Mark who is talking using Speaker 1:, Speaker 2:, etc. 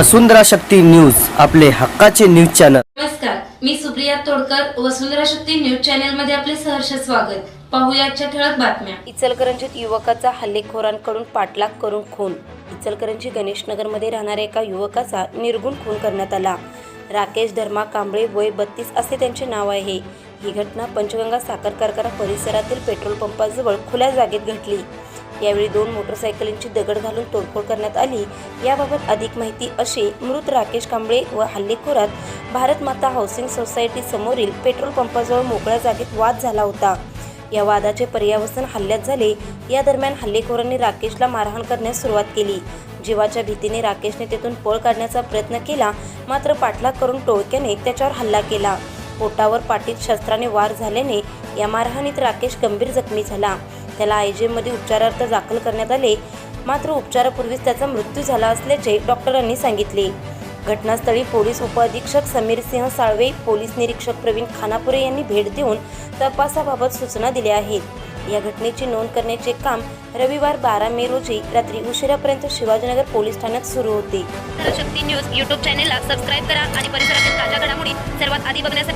Speaker 1: वसुंधरा Shakti news आपले हक्काचे news channel.
Speaker 2: नमस्कार मी सुप्रिया तोडकर वसुंधरा शक्ती न्यूज चॅनलमध्ये आपले सहर्ष स्वागत. पाहूया आजच्या ठळक बातम्या.
Speaker 3: इचलकरंजीत युवकाचा हल्लेखोरांकडून पाठलाग करून खून. इचलकरंजी गणेशनगरमध्ये राहणाऱ्या एका युवकाचा निर्गुण खून करण्यात आला. राकेश धर्मा कांबळे वय बत्तीस असे त्यांचे नाव आहे. ही घटना पंचगंगा साखर कारखाना परिसरातील पेट्रोल पंपाजवळ खुल्या जागेत घडली. यावेळी दोन मोटरसायकलींची दगड घालून तोडफोड करण्यात आली. याबाबत अधिक माहिती अशी मृत राकेश कांबळे व हल्लेखोरात भारत माता हाऊसिंग सोसायटी समोरील पेट्रोल पंपाजवळ मोकळ्या जागेत वाद झाला होता. या वादाचे पर्यावसन हल्ल्यात झाले. या दरम्यान हल्लेखोरांनी राकेशला मारहाण करण्यास सुरुवात केली. जीवाच्या भीतीने राकेशने तेथून पळ काढण्याचा प्रयत्न केला मात्र पाठलाग करून टोळक्याने त्याच्यावर हल्ला केला. पोटावर पाठीत शस्त्राने वार झाल्याने या मारहाणीत राकेश गंभीर जखमी झाला. त्याला आयजीएममध्ये उपचारार्थ दाखल करण्यात आले. मात्र उपचारापूर्वीच त्याचा मृत्यू झाला असल्याचे डॉक्टरांनी सांगितले. घटनास्थळी पोलीस उपअधीक्षक समीर सिंह साळवे पोलीस निरीक्षक प्रवीण खानापुरे यांनी भेट देऊन तपासाबाबत सूचना दिल्या आहेत. या घटनेची नोंद करण्याचे काम रविवार बारा मे रोजी रात्री उशिरापर्यंत शिवाजीनगर पोलीस ठाण्यात सुरू होते.
Speaker 4: शक्ती न्यूज यूट्यूब चॅनेलला सबस्क्राईब करा आणि परिसरातील ताज्या घडामोडी सर्वात आधी बघण्यासाठी